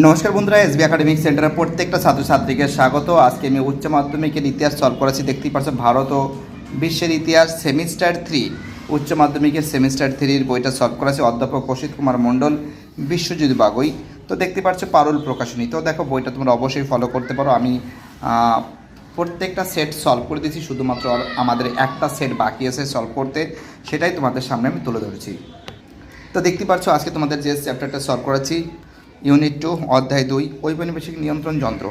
নমস্কার বন্ধুরা, SB academic সেন্টারের প্রত্যেকটা ছাত্রছাত্রীকে স্বাগত। আজকে আমি উচ্চ মাধ্যমিকের ইতিহাস সলভ করেছি, দেখতেই পাচ্ছ ভারত ও বিশ্বের ইতিহাস সেমিস্টার থ্রি উচ্চ মাধ্যমিকের সেমিস্টার থ্রির বইটা সলভ করেছি অধ্যাপক অসিত কুমার মণ্ডল, বিশ্বজিৎ বাগই। তো দেখতে পাচ্ছ পারুল প্রকাশনী। তো দেখো, বইটা তোমরা অবশ্যই ফলো করতে পারো। আমি প্রত্যেকটা সেট সলভ করে দিয়েছি, শুধুমাত্র আমাদের একটা সেট বাকি আছে সলভ করতে। সেটাই তোমাদের সামনে আমি তুলে ধরেছি। তো দেখতে পাচ্ছ, আজকে তোমাদের যে চ্যাপ্টারটা সলভ করেছি ইউনিট টু, অধ্যায় দুই, ঔপনিবেশিক নিয়ন্ত্রণ যন্ত্র।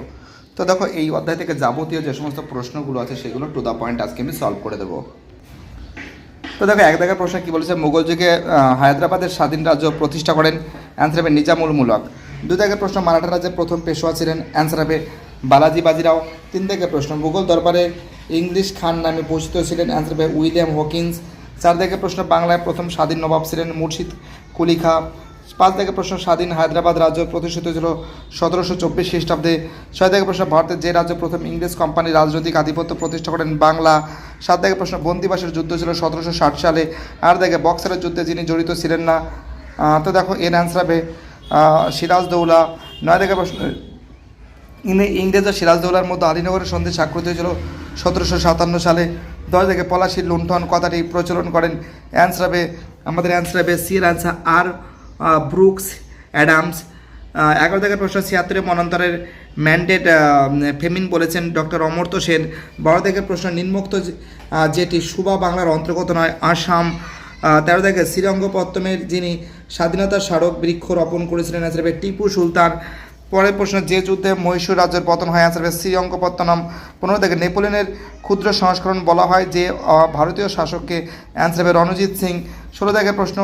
তো দেখো, এই অধ্যায় থেকে যাবতীয় যে সমস্ত প্রশ্নগুলো আছে, সেগুলো টু দ্য পয়েন্ট আজকে আমি সলভ করে দেবো। তো দেখো, এক দেখার প্রশ্ন কী বলেছে, মুঘল যুগে হায়দ্রাবাদের স্বাধীন রাজ্য প্রতিষ্ঠা করেন অ্যান্সার হবে নিজামুল মুলক। দুই দাগের প্রশ্ন, মারাঠা রাজ্যের প্রথম পেশোয়া ছিলেন অ্যান্সার হবে বালাজি বাজিরাও। তিন দাগের প্রশ্ন, মুঘল দরবারে ইংলিশ খান নামে পরিচিত ছিলেন অ্যান্সার হবে উইলিয়াম হকিন্স। চার দাগের প্রশ্ন, বাংলায় প্রথম স্বাধীন নবাব ছিলেন মুর্শিদ কুলি খা। পাঁচ দাগের প্রশ্ন স্বাধীন হায়দ্রাবাদ রাজ্য প্রতিষ্ঠিত ছিল সতেরোশো চব্বিশ খ্রিস্টাব্দে। ছয় দাগের প্রশ্ন ভারতের যে রাজ্য প্রথম ইংরেজ কোম্পানি রাজনৈতিক আধিপত্য প্রতিষ্ঠা করেন, বাংলা। সাত দাগের প্রশ্ন বন্দিবাসের যুদ্ধ ছিল সতেরোশো ষাট সালে। আর দাগে বক্সারের যুদ্ধে যিনি জড়িত ছিলেন না তো দেখো এর অ্যান্সার হবে সিরাজদৌলা নয় দাগের প্রশ্ন ইংরে- ইংরেজ ও সিরাজদৌলার মধ্যে আলীনগরের সন্ধি স্বাক্ষরিত হয়েছিল সতেরোশো সাতান্ন সালে। দশ থেকে পলাশির লুণ্ঠন কথাটি প্রচলন করেন অ্যান্সার হবে আমাদের অ্যান্সার হবে সির অ্যান্সার আর ব্রুকস, অ্যাডামস এগারো থেকে প্রশ্ন ছিয়াত্তরের মনান্তরের ম্যান্ডেট ফেমিন বলেছেন ডক্টর অমর্ত্য সেন। বারো থেকে প্রশ্ন নিম্মুক্ত যেটি সুবা বাংলার অন্তর্গত নয়, আসাম তেরো থেকে শ্রীরঙ্গপত্তমের যিনি স্বাধীনতার স্মারক বৃক্ষ রোপণ করেছিলেন টিপু সুলতান পরের প্রশ্ন, যে যুদ্ধে মহীশূর রাজ্যের পতন হয় অ্যান্সার হবে শ্রীরঙ্গপত্তনম। পনেরো থেকে নেপোলিয়নের ক্ষুদ্র সংস্করণ বলা হয়, যে ভারতীয় শাসককে অ্যান্সার হবে রণজিৎ সিং। ষোলো থেকে প্রশ্ন,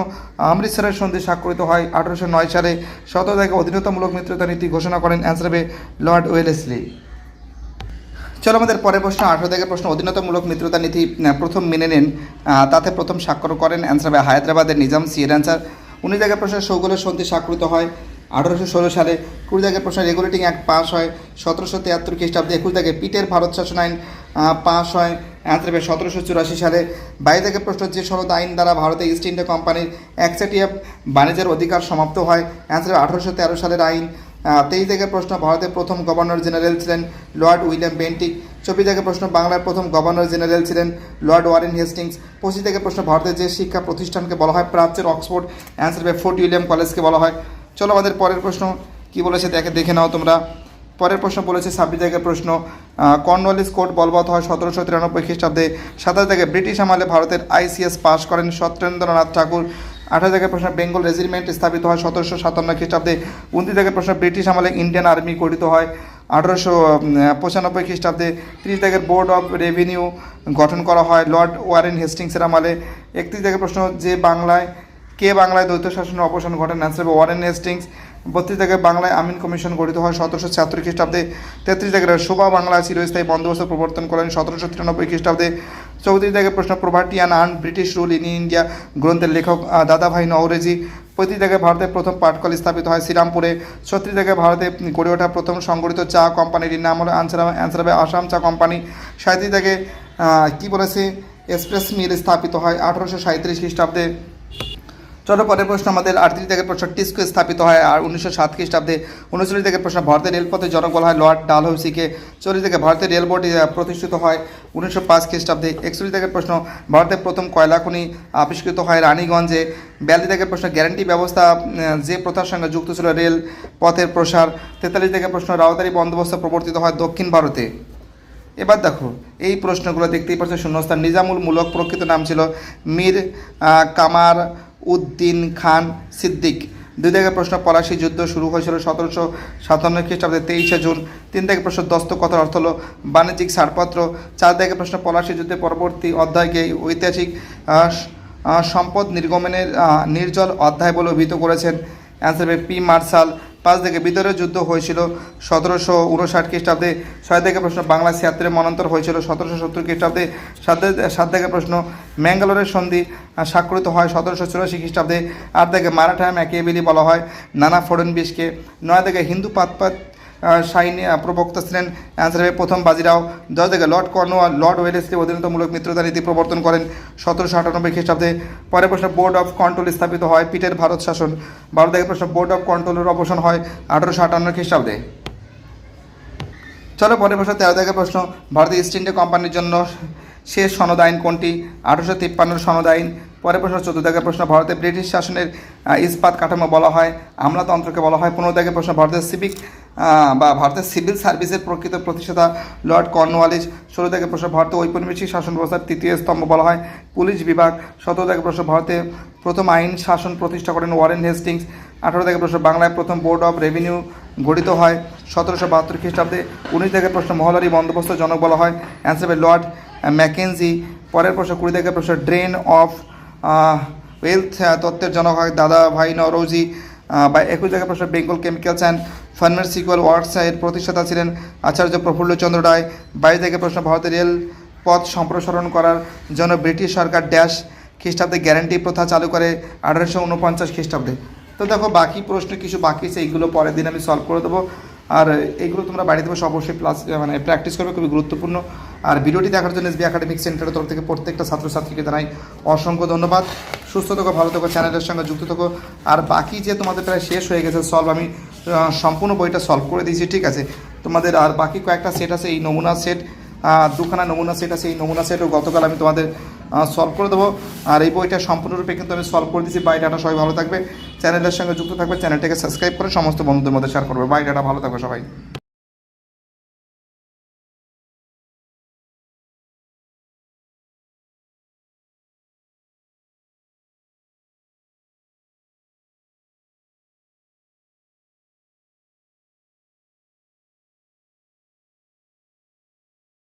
অমৃতসরের সন্ধি স্বাক্ষরিত হয় আঠারোশো নয় সালে। সতেরো থেকে অধীনতামূলক মিত্রতা নীতি ঘোষণা করেন অ্যান্সার হবে লর্ড ওয়েলেসলি। চলো আমাদের পরের প্রশ্ন, আঠারো থেকে প্রশ্ন, অধীনতামূলক মিত্রতা নীতি প্রথম মেনে নেন তাতে প্রথম স্বাক্ষর করেন অ্যান্সার হবে হায়দ্রাবাদের নিজাম সিয়ের অ্যান্সার উনিশ জায়গায় প্রশ্ন সৌগলের সন্ধি স্বাক্ষরিত হয়। আঠারোশো ষোলো সালে কুড়ি জায়গায় প্রশ্ন রেগুলেটিং অ্যাক্ট পাস হয়। সতেরোশো তিয়াত্তর খ্রিস্টাব্দে একুশ জায়গায় পিটের ভারত শাসন আইন পাস হয়। অ্যান্সার হবে সতেরোশো চুরাশি সালে জায়গায় প্রশ্ন যে সনদ আইন দ্বারা ভারতে ইস্ট ইন্ডিয়া কোম্পানির একচেটিয়া বাণিজ্যের অধিকার সমাপ্ত হয় অ্যান্সার হবে আঠারোশো তেরো সালের আইন তেইশ থেকে প্রশ্ন ভারতের প্রথম গভর্নর জেনারেল ছিলেন লর্ড উইলিয়াম বেন্টিক, চব্বিশ থেকে প্রশ্ন বাংলার প্রথম গভর্নর জেনারেল ছিলেন লর্ড ওয়ারেন হেস্টিংস, পঁচিশ থেকে প্রশ্ন ভারতের যে শিক্ষা প্রতিষ্ঠানকে বলা হয় প্রাচ্যের অক্সফোর্ড অ্যান্সার হবে ফোর্ট উইলিয়াম কলেজকে বলা হয়। চলো আমাদের পরের প্রশ্ন কি বলেছে? দেখে দেখে নাও তোমরা। পরের প্রশ্ন বলেছে, ছাব্বিশ জায়গায় প্রশ্ন কর্নওয়ালিস কোর্ট বলবৎ হয় সতেরোশো তিরানব্বই খ্রিস্টাব্দে। সাতাশ জায়গায় ব্রিটিশ আমলে ভারতের আইসিএস পাস করেন সত্যেন্দ্রনাথ ঠাকুর। আঠাশ জায়গায় প্রশ্ন, বেঙ্গল রেজিমেন্ট স্থাপিত হয় সতেরোশো সাতান্ন খ্রিস্টাব্দে। উনত্রিশ জায়গায় প্রশ্ন, ব্রিটিশ আমলে ইন্ডিয়ান আর্মি গঠিত হয় আঠারোশো পঁচানব্বই খ্রিস্টাব্দে। ত্রিশ জায়গায় বোর্ড অফ রেভিনিউ গঠন করা হয় লর্ড ওয়ারেন হেস্টিংসের আমলে। একত্রিশ জায়গায় প্রশ্ন, যে বাংলায় কে বাংলায় দ্বৈত শাসনের অবসান ঘটেন? অ্যান্সার হবে ওয়ারেন হেস্টিংস বত্রিশ জায়গায় বাংলায় আমিন কমিশন গঠিত হয় সতেরোশো ছিয়াত্তর খ্রিস্টাব্দে। তেত্রিশ জায়গায় শোভা বাংলা চিরস্থায়ী বন্দোবস্ত প্রবর্তন করেন সতেরোশো তিরানব্বই খ্রিস্টাব্দে। চৌত্রিশ জায়গায় প্রশ্ন poverty and un, British rule in India গ্রন্থের লেখক দাদাভাই নওরেজি। পঁয়ত্রিশ জায়গায় ভারতের প্রথম পাটকল স্থাপিত হয় শ্রীরামপুরে। ছত্রিশ জায়গায় ভারতে গড়ে ওঠা প্রথম সংগঠিত চা কোম্পানিটির নাম হলো আনসার অ্যান্সার হবে আসাম চা কোম্পানি। সাঁত্রিশ জায়গায় কী বলেছে? এক্সপ্রেস মিল স্থাপিত হয় আঠারোশো সাঁত্রিশ খ্রিস্টাব্দে। চলো পরের প্রশ্ন আমাদের আটত্রিশ থেকে প্রশ্ন টিস্কো স্থাপিত হয় আর উনিশশো সাত খ্রিস্টাব্দে উনচল্লিশ থেকে প্রশ্ন ভারতের রেলপথে জনক বলা হয় লর্ড ডালহৌসিকে। চল্লিশ থেকে ভারতের রেল বোর্ড আহ, প্রতিষ্ঠিত হয় উনিশশো পাঁচ খ্রিস্টাব্দে। একচল্লিশ থেকে প্রশ্ন ভারতের প্রথম কয়লা খনি আবিষ্কৃত হয় রানীগঞ্জে। বিয়াল্লিশ থেকে প্রশ্ন গ্যারান্টি ব্যবস্থা যে প্রথার সঙ্গে যুক্ত ছিল রেল পথের প্রসার। তেতাল্লিশ থেকে প্রশ্ন রাওতারি বন্দোবস্ত প্রবর্তিত হয় দক্ষিণ ভারতে। এবার দেখো এই প্রশ্নগুলো দেখতেই পাচ্ছ শূন্যস্থান নিজামুল মূলক প্রকৃত নাম ছিল মীর কামার উদ্দিন খান সিদ্দিক। দুই থেকে প্রশ্ন, পলাশি যুদ্ধ শুরু হয়েছিল সতেরোশো সাতান্ন খ্রিস্টাব্দে তেইশে জুন। তিন থেকে প্রশ্ন দস্ত কথার অর্থ হলো বাণিজ্যিক ছাড়পত্র। চার থেকে প্রশ্ন, পলাশি যুদ্ধের পরবর্তী অধ্যায়কে ঐতিহাসিক সম্পদ নির্গমনের নির্জল অধ্যায় বলে অভিহিত করেছেন। অ্যান্সার পি মার্শাল পাঁচ থেকে বিদরের যুদ্ধ হয়েছিল সতেরোশো উনষাট খ্রিস্টাব্দে। ছয় থেকে প্রশ্ন বাংলা ছিয়াত্তরে মনান্তর হয়েছিল সতেরোশো সত্তর খ্রিস্টাব্দে। সাত সাত থেকে প্রশ্ন, ম্যাঙ্গালোরের সন্ধি। স্বাক্ষরিত হয় সতেরোশো চুরাশি খ্রিস্টাব্দে। আর থেকে মারাঠা ম্যাকেবিলি বলা হয়। নানা ফড়নবিশকে নয় থেকে হিন্দু পাতপাত শাইনি প্রবক্তা ছিলেন অ্যান্সার হবে প্রথম বাজিরাও। দশ থেকে লর্ড কর্নওয়াল, লর্ড ওয়েলেসলি অধীনতামূলক মিত্রতা নীতি প্রবর্তন করেন সতেরোশো আটানব্বই খ্রিস্টাব্দে। পরের প্রশ্ন, বোর্ড অফ কন্ট্রোল স্থাপিত হয় পিটের ভারত শাসন। বারো থেকে প্রশ্ন, বোর্ড অফ কন্ট্রোলের অবসান হয় আঠারোশো আটান্ন খ্রিস্টাব্দে। চলো পরের প্রশ্ন, তেরো থেকে প্রশ্ন ভারতীয় ইস্ট ইন্ডিয়া কোম্পানির জন্য শেষ সনদ আইন কোনটি? আঠারোশো তিপ্পান্নর সনদ আইন। পরের প্রশ্ন থেকে প্রশ্ন, ভারতে ব্রিটিশ শাসনের ইস্পাত কাঠামো বলা হয়, আমলাতন্ত্রকে বলা হয়। পনেরো থেকে প্রশ্ন, ভারতের সিভিক বা ভারতের সিভিল সার্ভিসের প্রকৃত প্রতিষ্ঠাতা লর্ড কর্নওয়ালিস। ষোলো থেকে প্রশ্ন ভারতের ঔপনিবেশিক শাসন ব্যবস্থার তৃতীয় স্তম্ভ বলা হয়, পুলিশ বিভাগ। সতেরো থেকে প্রশ্ন, ভারতে প্রথম আইন শাসন প্রতিষ্ঠা করেন ওয়ারেন হেস্টিংস। আঠারো থেকে প্রশ্ন, বাংলায় প্রথম বোর্ড অফ রেভিনিউ গঠিত হয়, সতেরোশো বাহাত্তর খ্রিস্টাব্দে। উনিশ থেকে প্রশ্ন, মহলারি বন্দোবস্ত জনক বলা হয়, অ্যান্সার লর্ড ম্যাকেনজি পরের প্রশ্ন, কুড়ি থেকে প্রশ্ন ড্রেন অফ ওয়েলথ তত্ত্বের জনক হয় দাদা, ভাই, নরৌজি বা একুশ থেকে প্রশ্ন Bengal chemicals and pharmaceutical works এর প্রতিষ্ঠাতা ছিলেন আচার্য প্রফুল্লচন্দ্র রায়। বাইশ থেকে প্রশ্ন, ভারতের রেল পথ সম্প্রসারণ করার জন্য ব্রিটিশ সরকার ড্যাশ খ্রিস্টাব্দে গ্যারান্টি প্রথা চালু করে আঠারোশো উনপঞ্চাশ খ্রিস্টাব্দে। তো দেখো, বাকি প্রশ্ন কিছু বাকি সেইগুলো পরের দিন আমি সলভ করে দেবো। আর এইগুলো তোমরা বাড়িতে বসে অবশ্যই প্লাস মানে প্র্যাকটিস করবে, খুবই গুরুত্বপূর্ণ। আর ভিডিওটি দেখার জন্য এসবি একাডেমিক সেন্টারের তরফ থেকে প্রত্যেকটা ছাত্রছাত্রীকে জানাই অসংখ্য ধন্যবাদ। সুস্থ থাকো, ভালো থাকো, চ্যানেলের সঙ্গে যুক্ত থাকো। আর বাকি যে তোমাদের প্রায় শেষ হয়ে গেছে সলভ আমি সম্পূর্ণ বইটা সলভ করে দিয়েছি, ঠিক আছে? তোমাদের আর বাকি কয়েকটা সেট আছে, এই নমুনা সেট দুখানা নমুনা সেট আছে, এই নমুনা সেটও গতকাল আমি তোমাদের সলভ করে দেবো। আর এই বইটা সম্পূর্ণরূপে কিন্তু আমি সলভ করে দিচ্ছি বাই ডাটা সবাই ভালো থাকবে। চ্যানেলের সঙ্গে যুক্ত থাকবে। চ্যানেলটাকে সাবস্ক্রাইব করে সমস্ত বন্ধুদের মধ্যে শেয়ার করবে। বাই ডাটা ভালো থাকবে সবাই।